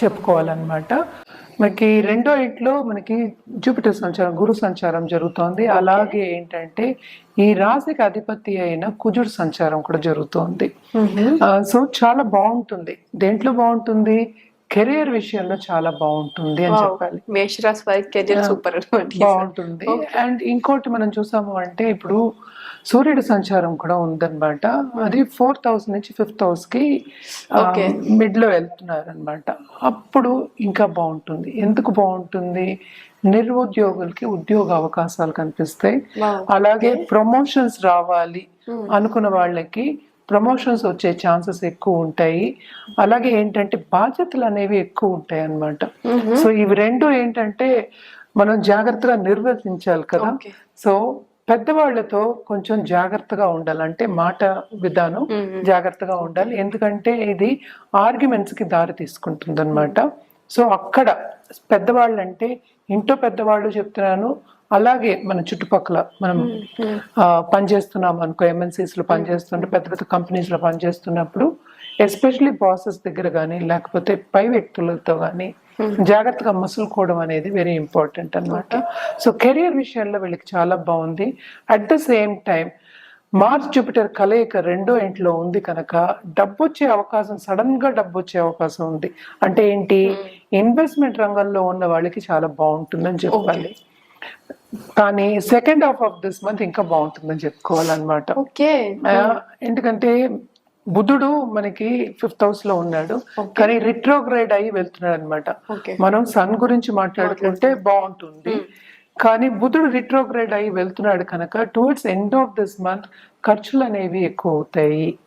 చెప్పుకోవాలన్నమాట. మనకి రెండో ఇంట్లో మనకి జూపిటర్ సంచారం గురు సంచారం జరుగుతోంది. అలాగే ఏంటంటే ఈ రాశికి అధిపతి అయిన కుజుడు సంచారం కూడా జరుగుతోంది. సో చాలా బాగుంటుంది. దేంట్లో బాగుంటుంది? కెరియర్ విషయంలో చాలా బాగుంటుంది అని చెప్పాలి. మేషరాశి వారికి కెరియర్ సూపర్ బాగుంటుంది. అండ్ ఇంకోటి మనం చూసాము అంటే ఇప్పుడు సూర్యుడి సంచారం కూడా ఉందన్నమాట. అది ఫోర్త్ హౌస్ నుంచి ఫిఫ్త్ హౌస్కి మిడ్లో వెళ్తున్నారు అనమాట అప్పుడు ఇంకా బాగుంటుంది. ఎందుకు బాగుంటుంది? నిరుద్యోగులకి ఉద్యోగ అవకాశాలు కనిపిస్తాయి. అలాగే ప్రమోషన్స్ రావాలి అనుకున్న వాళ్ళకి ప్రమోషన్స్ వచ్చే ఛాన్సెస్ ఎక్కువ ఉంటాయి. అలాగే ఏంటంటే బాధ్యతలు అనేవి ఎక్కువ ఉంటాయి అన్నమాట. సో ఇవి రెండు ఏంటంటే మనం జాగ్రత్తగా నిర్వర్తించాలి కదా. సో పెద్దవాళ్ళతో కొంచెం జాగ్రత్తగా ఉండాలి. అంటే మాట విధానం జాగ్రత్తగా ఉండాలి. ఎందుకంటే ఇది ఆర్గ్యుమెంట్స్కి దారి తీసుకుంటుంది అనమాట సో అక్కడ పెద్దవాళ్ళు అంటే ఇంట్లో పెద్దవాళ్ళు చెప్తున్నాను. అలాగే మన చుట్టుపక్కల మనం పనిచేస్తున్నాం అనుకో MNCs లో పనిచేస్తుంటే పెద్ద పెద్ద కంపెనీస్లో పనిచేస్తున్నప్పుడు ఎస్పెషలీ బాసెస్ దగ్గర కానీ లేకపోతే పై వ్యక్తులతో కానీ జాగ్రత్తగా మసులుకోవడం అనేది వెరీ ఇంపార్టెంట్ అన్నమాట. సో కెరియర్ విషయంలో వీళ్ళకి చాలా బాగుంది. At the same time Mars Jupiter కలయిక రెండో ఇంట్లో ఉంది కనుక డబ్బు వచ్చే అవకాశం సడన్గా డబ్బు వచ్చే అవకాశం ఉంది. అంటే ఏంటి? ఇన్వెస్ట్మెంట్ రంగంలో ఉన్న వాళ్ళకి చాలా బాగుంటుందని చెప్పాలి. కానీ second half of this month ఇంకా బాగుంటుందని చెప్పుకోవాలన్నమాట. ఓకే ఆ, ఎందుకంటే బుధుడు మనకి ఫిఫ్త్ హౌస్లో ఉన్నాడు. కానీ రిట్రోగ్రేడ్ అయ్యి వెళ్తున్నాడు అనమాట. మనం సన్ గురించి మాట్లాడుకుంటే బాగుంటుంది. కానీ బుధుడు రిట్రోగ్రేడ్ అయ్యి వెళ్తున్నాడు కనుక towards end of this month ఖర్చులు అనేవి ఎక్కువ అవుతాయి.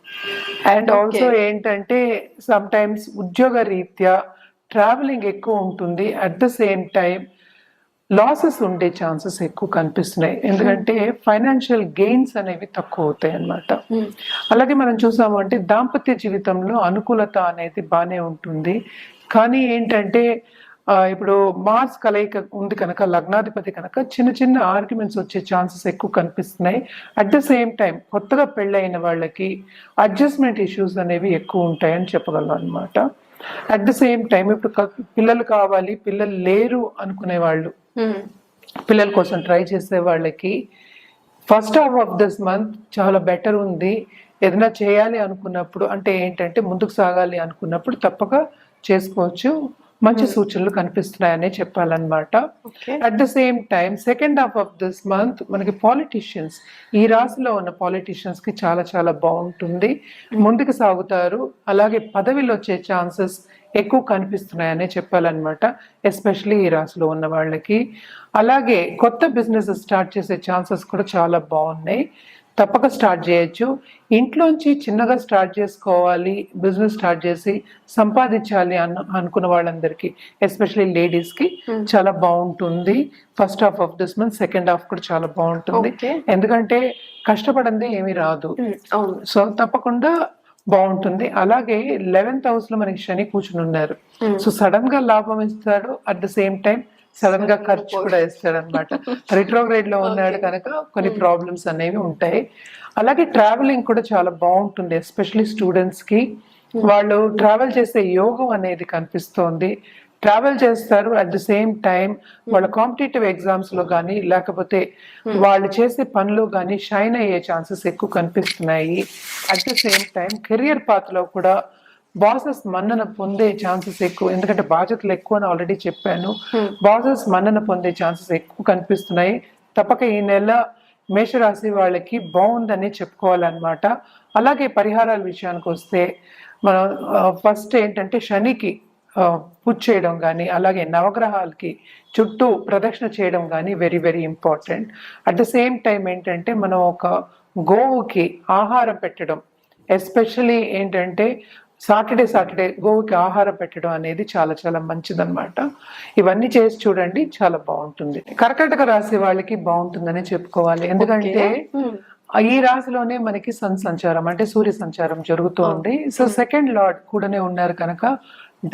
అండ్ ఆల్సో ఏంటంటే సమ్ టైమ్స్ ఉద్యోగ రీత్యా ట్రావెలింగ్ ఎక్కువ ఉంటుంది. At the same time losses ఉండే ఛాన్సెస్ ఎక్కువ కనిపిస్తున్నాయి. ఎందుకంటే ఫైనాన్షియల్ గెయిన్స్ అనేవి తక్కువ అవుతాయి అన్నమాట. అలాగే మనం చూసాము అంటే దాంపత్య జీవితంలో అనుకూలత అనేది బాగానే ఉంటుంది. కానీ ఏంటంటే ఇప్పుడు మార్స్ కలయిక ఉంది కనుక లగ్నాధిపతి కనుక చిన్న చిన్న ఆర్గ్యుమెంట్స్ వచ్చే ఛాన్సెస్ ఎక్కువ కనిపిస్తున్నాయి. అట్ ద సేమ్ టైం కొత్తగా పెళ్ళైన వాళ్ళకి అడ్జస్ట్మెంట్ ఇష్యూస్ అనేవి ఎక్కువ ఉంటాయని చెప్పగలం అనమాట అట్ ద సేమ్ టైం ఇప్పుడు పిల్లలు కావాలి పిల్లలు లేరు అనుకునే వాళ్ళు పిల్లల కోసం ట్రై చేసే వాళ్ళకి first half of this month చాలా బెటర్ ఉంది. ఏదైనా చేయాలి అనుకున్నప్పుడు అంటే ఏంటంటే ముందుకు సాగాలి అనుకున్నప్పుడు తప్పక చేసుకోవచ్చు. మంచి సూచనలు కనిపిస్తున్నాయనే చెప్పాలన్నమాట. At the same time second half of this month మనకి పాలిటీషియన్స్ ఈ రాశిలో ఉన్న పాలిటీషియన్స్కి చాలా చాలా బాగుంటుంది. ముందుకు సాగుతారు. అలాగే పదవిలో వచ్చే ఛాన్సెస్ ఎక్కువ కనిపిస్తున్నాయనే చెప్పాలన్నమాట ఎస్పెషలీ ఈ రాశిలో ఉన్న వాళ్ళకి. అలాగే కొత్త బిజినెస్ స్టార్ట్ చేసే ఛాన్సెస్ కూడా చాలా బాగున్నాయి. తప్పక స్టార్ట్ చేయొచ్చు. ఇంట్లోంచి చిన్నగా స్టార్ట్ చేసుకోవాలి బిజినెస్ స్టార్ట్ చేసి సంపాదించాలి అన్న అనుకున్న వాళ్ళందరికీ ఎస్పెషల్లీ లేడీస్కి చాలా బాగుంటుంది. First half of this month second half కూడా చాలా బాగుంటుంది. ఎందుకంటే కష్టపడింది ఏమీ రాదు. సో తప్పకుండా బాగుంటుంది. అలాగే లెవెన్త్ హౌస్లో మనకి శని కూర్చుని ఉన్నారు. సో సడన్గా లాభం ఇస్తాడు. అట్ ద సేమ్ టైం సడన్గా ఖర్చు కూడా ఇస్తాడు అనమాట రిట్రోగ్రేడ్లో ఉన్నాడు కనుక కొన్ని ప్రాబ్లమ్స్ అనేవి ఉంటాయి. అలాగే ట్రావెలింగ్ కూడా చాలా బాగుంటుంది ఎస్పెషల్లీ స్టూడెంట్స్కి. వాళ్ళు ట్రావెల్ చేసే యోగం అనేది కనిపిస్తోంది. ట్రావెల్ చేస్తారు అట్ ద సేమ్ టైం వాళ్ళ కాంపిటేటివ్ ఎగ్జామ్స్లో కానీ లేకపోతే వాళ్ళు చేసే పనులు కానీ షైన్ అయ్యే ఛాన్సెస్ ఎక్కువ కనిపిస్తున్నాయి. At the same time career పాత్లో కూడా బాసెస్ మన్నన పొందే ఛాన్సెస్ ఎక్కువ. ఎందుకంటే బాధ్యతలు ఎక్కువ అని ఆల్రెడీ చెప్పాను. బాసెస్ మన్నన పొందే ఛాన్సెస్ ఎక్కువ కనిపిస్తున్నాయి. తప్పక ఈ నెల మేషరాశి వాళ్ళకి బాగుందని చెప్పుకోవాలన్నమాట. అలాగే పరిహారాల విషయానికి వస్తే మనం ఫస్ట్ ఏంటంటే శనికి పూజ చేయడం కానీ అలాగే నవగ్రహాలకి చుట్టూ ప్రదక్షిణ చేయడం కానీ very very important at the same time ఏంటంటే మనం ఒక గోవుకి ఆహారం పెట్టడం ఎస్పెషలీ ఏంటంటే సాటర్డే సాటర్డే గోవుకి ఆహారం పెట్టడం అనేది చాలా చాలా మంచిదన్నమాట. ఇవన్నీ చేసి చూడండి చాలా బాగుంటుంది. కర్కటక రాశి వాళ్ళకి బాగుంటుందని చెప్పుకోవాలి. ఎందుకంటే ఈ రాశిలోనే మనకి సన్ సంచారం అంటే సూర్య సంచారం జరుగుతోంది సో సెకండ్ లార్డ్ కూడానే ఉన్నారు కనుక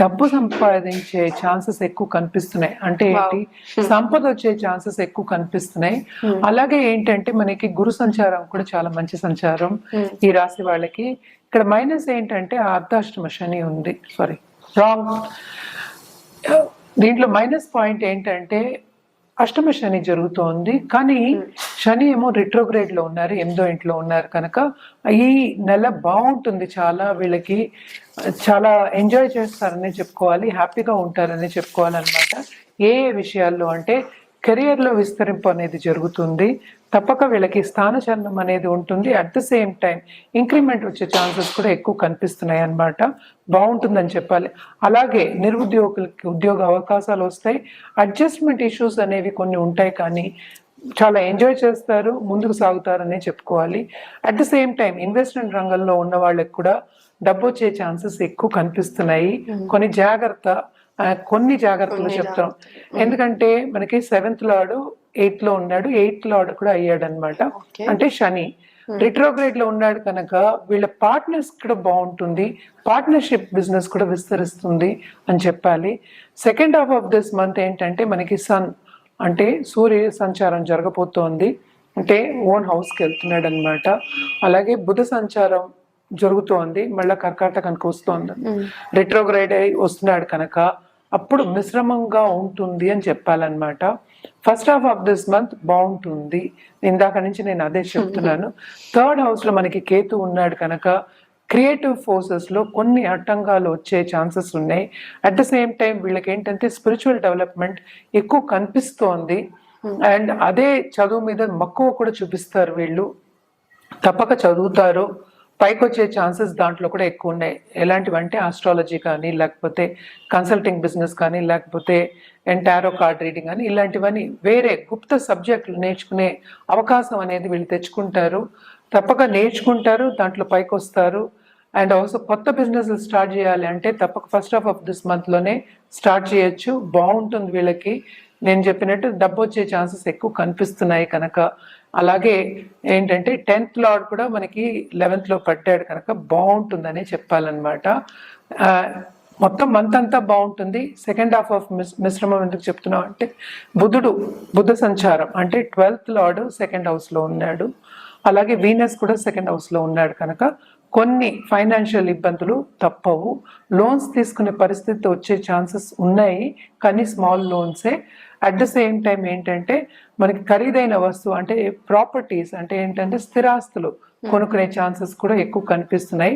డబ్బు సంపాదించే ఛాన్సెస్ ఎక్కువ కనిపిస్తున్నాయి. అంటే ఏంటి? సంపద వచ్చే ఛాన్సెస్ ఎక్కువ కనిపిస్తున్నాయి. అలాగే ఏంటంటే మనకి గురు సంచారం కూడా చాలా మంచి సంచారం ఈ రాశి వాళ్ళకి. ఇక్కడ మైనస్ ఏంటంటే అర్ధాష్టమ శని ఉంది. సారీ రాంగ్ దీంట్లో మైనస్ పాయింట్ ఏంటంటే అష్టమ శని జరుగుతోంది. కానీ శని ఏమో రిట్రోగ్రేడ్లో ఉన్నారు ఎనిమిదో ఇంట్లో ఉన్నారు కనుక ఈ నెల బాగుంటుంది చాలా. వీళ్ళకి చాలా ఎంజాయ్ చేస్తారని చెప్పుకోవాలి హ్యాపీగా ఉంటారని చెప్పుకోవాలన్నమాట. ఏ ఏ విషయాల్లో అంటే కెరియర్లో విస్తరింపు అనేది జరుగుతుంది. తప్పక వీళ్ళకి స్థానచలనం అనేది ఉంటుంది. At the same time increment వచ్చే ఛాన్సెస్ కూడా ఎక్కువ కనిపిస్తున్నాయి అన్నమాట. బాగుంటుందని చెప్పాలి. అలాగే నిరుద్యోగులకి ఉద్యోగ అవకాశాలు వస్తాయి. అడ్జస్ట్మెంట్ ఇష్యూస్ అనేవి కొన్ని ఉంటాయి కానీ చాలా ఎంజాయ్ చేస్తారు ముందుకు సాగుతారనే చెప్పుకోవాలి. At the same time investment రంగంలో ఉన్న వాళ్ళకి కూడా డబ్బు వచ్చే ఛాన్సెస్ ఎక్కువ కనిపిస్తున్నాయి. కొన్ని జాగ్రత్త కొన్ని జాగ్రత్తలు చెప్తాం. ఎందుకంటే మనకి సెవెంత్ లాడు ఎయిత్లో ఉన్నాడు ఎయిత్ లాడు కూడా అయ్యాడు అనమాట. అంటే శని. రిట్రోగ్రేడ్లో ఉన్నాడు కనుక వీళ్ళ పార్ట్నర్స్ కూడా బాగుంటుంది పార్ట్నర్షిప్ బిజినెస్ కూడా విస్తరిస్తుంది అని చెప్పాలి. Second half of this month ఏంటంటే మనకి సన్ అంటే సూర్య సంచారం జరగబోతోంది. అంటే ఓన్ హౌస్కి వెళ్తున్నాడు అనమాట అలాగే బుధ సంచారం జరుగుతోంది మళ్ళీ కర్కాటకానికి వస్తోంది. రిట్రోగ్రైడ్ అయి వస్తున్నాడు కనుక అప్పుడు మిశ్రమంగా ఉంటుంది అని చెప్పాలన్నమాట. First half of this month బాగుంటుంది. ఇందాక నుంచి నేను అదే చెప్తున్నాను. థర్డ్ హౌస్లో మనకి కేతు ఉన్నాడు కనుక క్రియేటివ్ ఫోర్సెస్లో కొన్ని అడ్డంగాలు వచ్చే ఛాన్సెస్ ఉన్నాయి. అట్ ద సేమ్ టైం వీళ్ళకి ఏంటంటే స్పిరిచువల్ డెవలప్మెంట్ ఎక్కువ కనిపిస్తోంది. అండ్ అదే చదువు మీద మక్కువ కూడా చూపిస్తారు వీళ్ళు. తప్పక చదువుతారు. పైకి వచ్చే ఛాన్సెస్ దాంట్లో కూడా ఎక్కువ ఉన్నాయి. ఎలాంటివంటే ఆస్ట్రాలజీ కానీ లేకపోతే కన్సల్టింగ్ బిజినెస్ కానీ లేకపోతే ఎంటారో కార్డ్ రీడింగ్ కానీ ఇలాంటివన్నీ వేరే గుప్త సబ్జెక్టులు నేర్చుకునే అవకాశం అనేది వీళ్ళు తెచ్చుకుంటారు. తప్పక నేర్చుకుంటారు దాంట్లో పైకి వస్తారు అండ్ ఆల్సో కొత్త బిజినెస్ స్టార్ట్ చేయాలి అంటే తప్పక ఫస్ట్ హాఫ్ ఆఫ్ దిస్ మంత్లోనే స్టార్ట్ చేయొచ్చు. బాగుంటుంది వీళ్ళకి. నేను చెప్పినట్టు డబ్బు వచ్చే ఛాన్సెస్ ఎక్కువ కనిపిస్తున్నాయి కనుక. అలాగే ఏంటంటే టెన్త్ లాడ్ కూడా మనకి లెవెన్త్లో పట్టాడు కనుక బాగుంటుందనే చెప్పాలన్నమాట. మొత్తం మంత్ అంతా బాగుంటుంది. సెకండ్ హాఫ్ ఆఫ్ మిస్ మిశ్రమం ఎందుకు చెప్తున్నాం అంటే బుధుడు బుధ సంచారం అంటే ట్వెల్త్ లార్డ్ సెకండ్ హౌస్లో ఉన్నాడు. అలాగే వీనస్ కూడా సెకండ్ హౌస్లో ఉన్నాడు కనుక కొన్ని ఫైనాన్షియల్ ఇబ్బందులు తప్పవు. లోన్స్ తీసుకునే పరిస్థితి వచ్చే ఛాన్సెస్ ఉన్నాయి కానీ స్మాల్ లోన్సే. అట్ ద సేమ్ టైం ఏంటంటే మనకి ఖరీదైన వస్తువు అంటే ప్రాపర్టీస్ అంటే ఏంటంటే స్థిరాస్తులు కొనుక్కునే ఛాన్సెస్ కూడా ఎక్కువ కనిపిస్తున్నాయి.